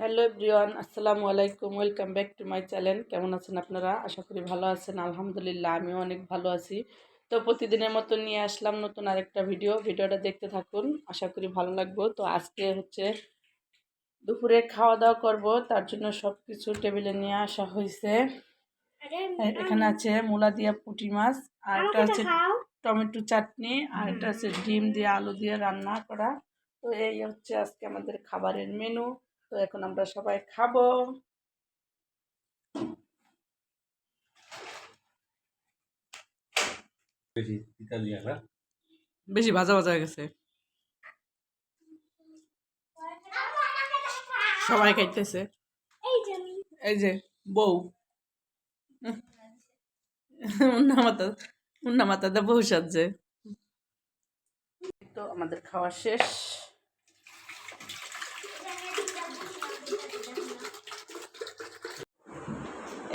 Hello everyone আসসালামু আলাইকুম welcome back to my channel. কেমন আছেন আপনারা? আশা করি ভালো আছেন আলহামদুলিল্লাহ আমিও অনেক ভালো আছি। তো প্রতিদিনের মতো নিয়ে আসলাম নতুন আরেকটা ভিডিও ভিডিওটা দেখতে থাকুন আশা করি ভালো লাগবো। তো আজকে হচ্ছে দুপুরে খাওয়া দাওয়া করব তার জন্য সব কিছু টেবিলে নিয়ে আসা হয়েছে এখানে আছে মূলা দিয়া পুঁটি মাছ আর এটা হচ্ছে টমেটো চাটনি আর এটা হচ্ছে ডিম দিয়ে আলু দিয়ে রান্না করা। তো এই হচ্ছে আজকে আমাদের খাবারের মেনু। তো এখন আমরা সবাই খাব। বেশি না বেশি ভাজা ভাজা হয়ে গেছে। সবাই খাইতেছে। এই যে বউ। মুন্না মাতা মুন্না মাতাতে বউ সাজছে। তো আমাদের খাওয়া শেষ।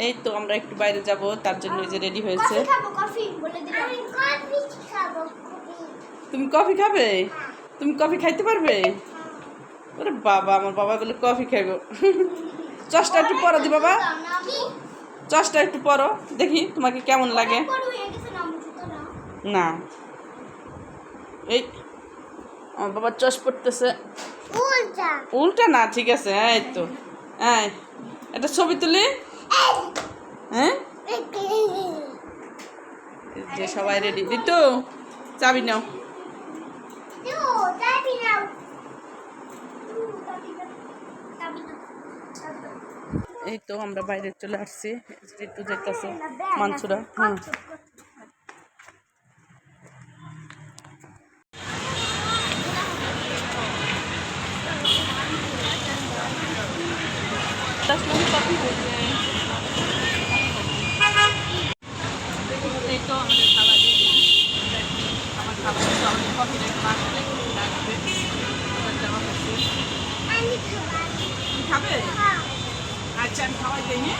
এই তো আমরা একটু বাইরে যাব তার জন্য এই যে রেডি হয়েছে। খাব কফি বলে দিলাম। আমি কফি খাব কফি। তুমি কফি খাবে? তুমি কফি খাইতে পারবে? ওরে বাবা আমার বাবা বলে কফি খাইবো। চশটা একটু পরো দি বাবা। চশটা একটু পরো দেখি তোমাকে কেমন লাগে। হয়ে না এই আমার বাবা চশ পড়তেছে উল্টা। উল্টা না ঠিক আছে এই তো। হ্যাঁ একটা ছবি তুলি। হ্যাঁ? যে সবাই রেডি দিতু চাবি নাও। এই তো আমরা বাইরে চলে আসছি। ঋতু দেখতেছে, মানসুরা। হুম এই তো আমাদের খাবার রেডি আমার খাবার তো আমাদের কফি লাগবে লাগবে ওটা দেওয়া হচ্ছে আমি খাব তুমি খাবে? আচ্ছা আমি দিই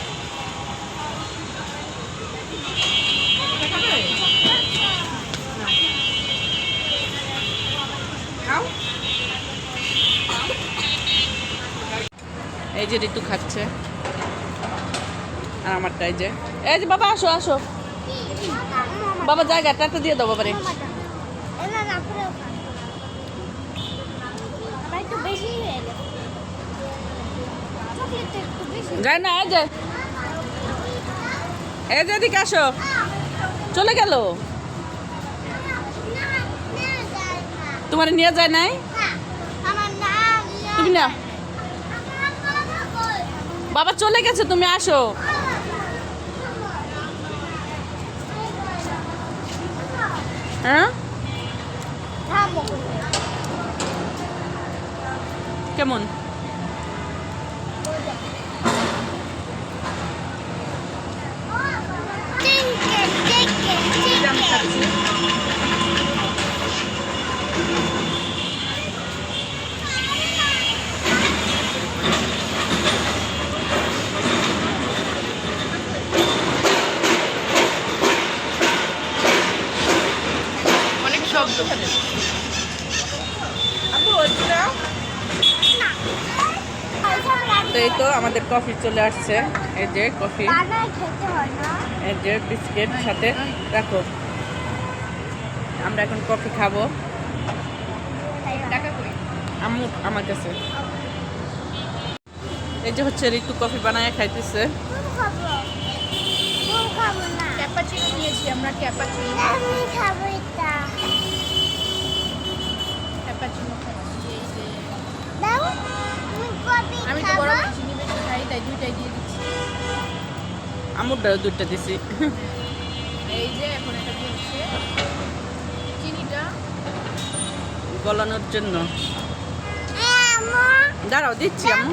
এই যে ঋতু খাচ্ছে। আর আমারটা এই যে। এই যে বাবা, আসো আসো। বাবা জায়গাটা একটা দিয়ে দাও বাবারে হয়ে গেছে চকলেটটা একটু বেশি যায় না এই যে এদিকে আসো। চলে গেল? তোমার নিয়ে যায় নাই? তুমি না। বাবা, চলে গেছে, তুমি আসো। হ্যাঁ? কেমন? তো এই তো আমাদের কফি চলে আসছে। এই যে কফি খেতে এই যে বিস্কিট সাথে। রাখো। আমরা এখন কফি খাব। আম্মু আমার কাছে। এই যে হচ্ছে ঋতু কফি বানায় খাইতেছে। খাব। খাব ক্যাপাচিনো নিয়েছি আমরা ক্যাপাচিনো। খাব ক্যাপাচিনো আম্মুরটা দুধটা দিছি। এই যে এখন এটা চিনিটা। গলানোর জন্য। দাঁড়াও দিচ্ছি আম্মু।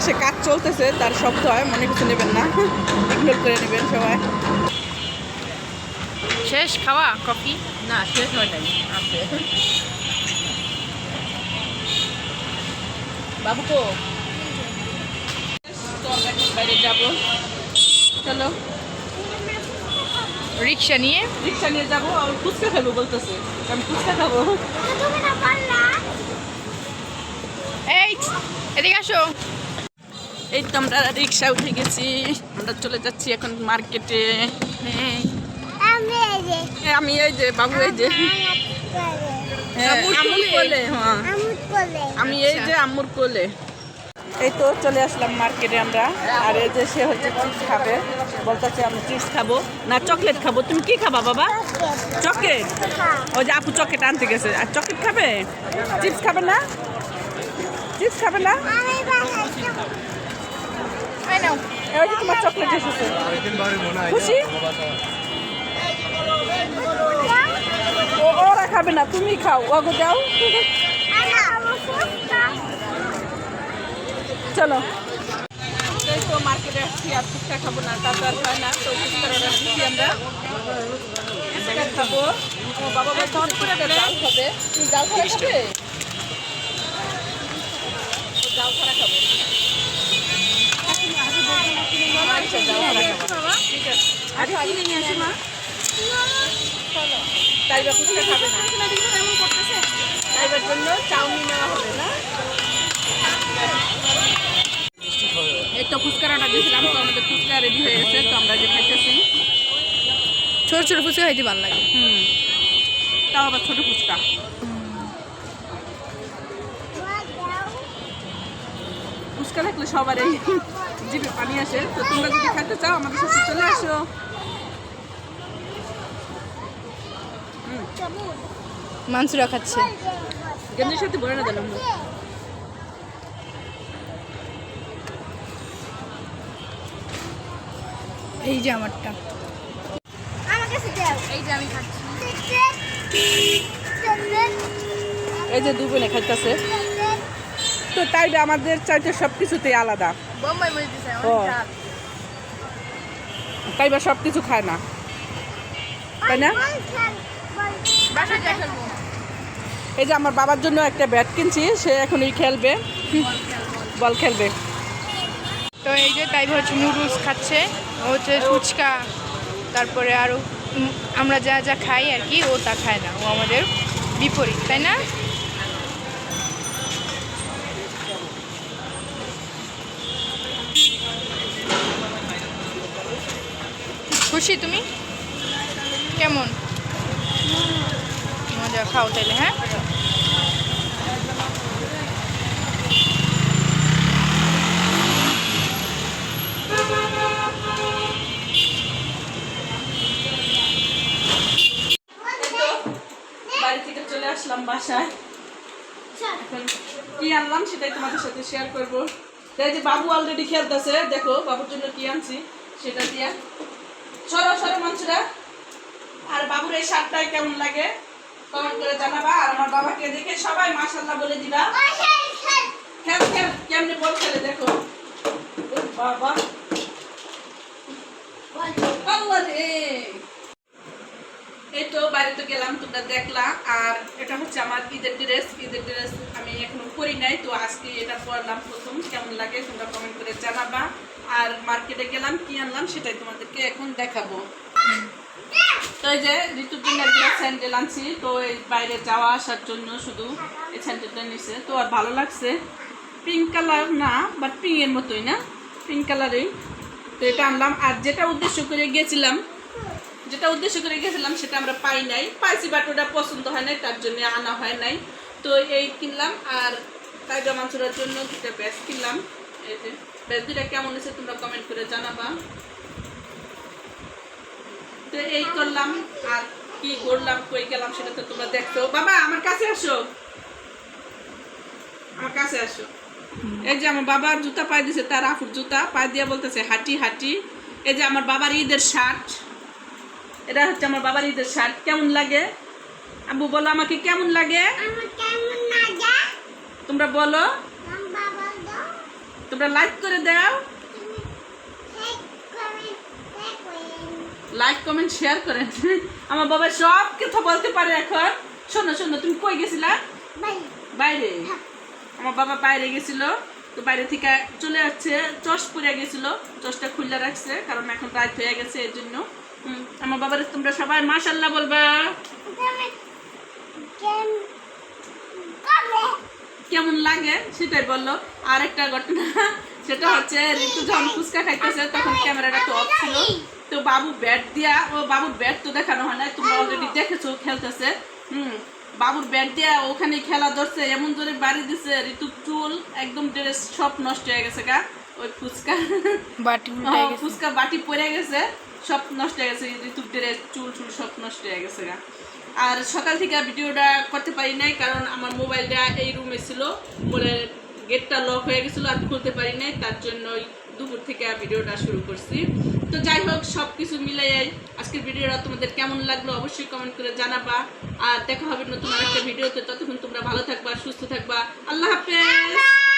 পাশে কাজ চলতেছে তার শব্দ হয় মনে কিছু নেবেন না। ইগনোর করে নেবেন সবাই। শেষ খাওয়া কফি? না শেষ হয় নাই আছে। বাইরে যাব। চলো। রিক্সা নিয়ে? রিক্সা নিয়ে যাব আর ফুচকা খাব বলতেছে। আমি ফুচকা খাব। এই এদিকে আসো। এই তো আমরা রিক্সা উঠে গেছি। আমরা চলে যাচ্ছি এখন মার্কেটে। হ্যাঁ আমি এই যে। এই আমি এই যে বাবু এই যে। হ্যাঁ, হ্যাঁ। আমি এই যে আম্মুর কোলে। এই তো চলে আসলাম মার্কেটে আমরা। আর এই যে সে হচ্ছে চিপস খাবে। বলতেছে আমি চিপস খাব। না চকলেট খাব। তুমি কি খাবা বাবা? চকলেট ওই যে আপু চকলেট আনতে গেছে। আর চকলেট খাবে? চিপস খাবে না? চিপস খাবে না? এই নাও। এই যে তোমার চকলেট এসেছে খুশি? ও ওরা খাবে না তুমি খাও। ওগো দাও চলো। তো মার্কেটে আসছি আর ফুচকা খাব না তা তো আর হয় না। তো ফুচকার অর্ডার দিচ্ছি আমরা? খাব। ও বাবা বলছে ফুচকা ডাল খাবে। তুমি ডাল খাবে? ডাল খাবে। খাব। ফুচকা না তাইবার জন্য চাউমিন নেওয়া হবে না এই তো ফুচকার অর্ডার দিয়েছিলাম তো আমাদের ফুচকা রেডি হয়ে গেছে তো আমরা যে খাইতেছি। ছোট ছোট ফুচকা খাইতে ভালো লাগে। হুম। তাও আবার ছোট ফুচকা। ফুচকা থাকলে সবার এই জিভে পানি আসে তো তোমরা যদি খেতে চাও আমাদের সাথে চলে আসো। মানসুরা খাচ্ছে। গেঞ্জির সাথে ভরে না দিলাম। এই যে আমারটা। আমার কাছে দাও। এই যে আমি এই যে। দুজনে খাইতেছে। তো তাই আমাদের চাইতে সব কিছুতেই আলাদা। বোম্বাই মরিচ দিছে ও। অনেক তাই বা সব কিছু খায় না। তাই না? এই যে আমার বাবার জন্য একটা ব্যাট কিনছি সে এখনই খেলবে। বল খেলবে। তো এই যে তাই হচ্ছে নুডলস খাচ্ছে ও হচ্ছে ফুচকা। তারপরে আরও আমরা যা যা খাই আর কি ও তা খায় না। ও আমাদের বিপরীত তাই না? খুশি তুমি? কেমন? মজা, খাও তাইলে হ্যাঁ? আসলাম বাসায়। আনলাম সেটাই তোমাদের সাথে শেয়ার করব। যে বাবু অলরেডি খেলতেছে, দেখো বাবুর জন্য কি আনছি, সেটা দিয়া। সরো সরো মানুষরা আর বাবুর এই শার্টটাই কেমন লাগে? কমেন্ট করে জানাবা। আর আমার বাবাকে দেখে সবাই মাশাল্লাহ বলে দিবা। খেল খেল, কেমনি বল খেলে দেখো। বাবা। এই তো বাড়িতে গেলাম, তোমরা দেখলাম আর এটা হচ্ছে আমার ঈদের ড্রেস। ঈদের ড্রেস আমি এখনও করি নাই, তো আজকে এটা পরলাম প্রথম। কেমন লাগে তোমরা কমেন্ট করে জানাবা। আর মার্কেটে গেলাম, কি আনলাম সেটাই তোমাদেরকে এখন দেখাবো। তো এই যে ঋতুর জন্য একটা স্যান্ডেল আনছি, তো এই বাইরে যাওয়া আসার জন্য শুধু এই স্যান্ডেলটা নিছে। তো আর ভালো লাগছে। পিঙ্ক কালার না বাট পিঙ্কের মতোই না পিঙ্ক কালারেই তো এটা আনলাম। আর যেটা উদ্দেশ্য করে গেছিলাম, যেটা উদ্দেশ্য করে গেছিলাম সেটা আমরা পাই নাই। পাইছি বাট ওটা পছন্দ হয় নাই, তার জন্য আনা হয় নাই। তো এই কিনলাম, আর টাইগার মাংসটার জন্য দুটা ব্যাস কিনলাম। এই যে। দুটা কেমন হয়েছে তোমরা কমেন্ট করে জানাবা। তো এই করলাম আর কি করলাম কই গেলাম সেটা তো তোমরা দেখছ। বাবা আমার কাছে আসো। আমার কাছে আসো। এই যে আমার বাবার জুতা পায়ে দিছে তার আফুর জুতা পায়ে দিয়ে বলতেছে হাঁটি হাঁটি। এই যে আমার বাবার ঈদের শার্ট। এটা হচ্ছে আমার বাবার ঈদের শার্ট। কেমন লাগে? আব্বু বলো আমাকে কেমন লাগে? তোমরা বলো। তোমরা লাইক করে দাও। লাইক কমেন্ট শেয়ার করেন আমার বাবা সব কথা বলতে পারে এখন। শোনো শোনো, তুমি কই গেছিলা? বাইরে। আমার বাবা বাইরে গেছিল, তো বাইরে থেকে চলে আসছে, চশ পরে গেছিল, চশটা খুলে রাখছে, কারণ এখন রাত হয়ে গেছে এর জন্য। আমার বাবার তোমরা সবাই মাশাল্লাহ বলবা। কেমন লাগে সেটাই বলল। আর একটা ঘটনা সেটা হচ্ছে ঋতু যখন ফুচকা খাইতেছে তখন ক্যামেরাটা তো অফ ছিল। তো বাবু ব্যাট দিয়া ও বাবুর ব্যাট তো দেখানো হয় না তোমরা অলরেডি দেখেছ খেলতেছে। হুম বাবুর ব্যাট দিয়া ওখানে খেলা ধরছে এমন জোরে বাড়ি দিছে ঋতু চুল একদম ড্রেস সব নষ্ট হয়ে গেছে গা ওই ফুচকা। বাটি ফুচকা বাটি পড়ে গেছে সব নষ্ট হয়ে গেছে ঋতুর ড্রেস চুল চুল সব নষ্ট হয়ে গেছে গা। আর সকাল থেকে ভিডিওটা করতে পারি নাই, কারণ আমার মোবাইলটা এই রুমে ছিল। বলে গেটটা লক হয়ে গেছিল, আর খুলতে পারি নাই, তার জন্যই দুপুর থেকে ভিডিওটা শুরু করছি। তো যাই হোক সব কিছু মিলাই আজকের ভিডিওটা তোমাদের কেমন লাগল অবশ্যই কমেন্ট করে জানাবা। আর দেখা হবে নতুন আরেকটা ভিডিওতে, ততক্ষণ তোমরা ভালো থাকবা, সুস্থ থাকবা। আল্লাহ হাফেজ!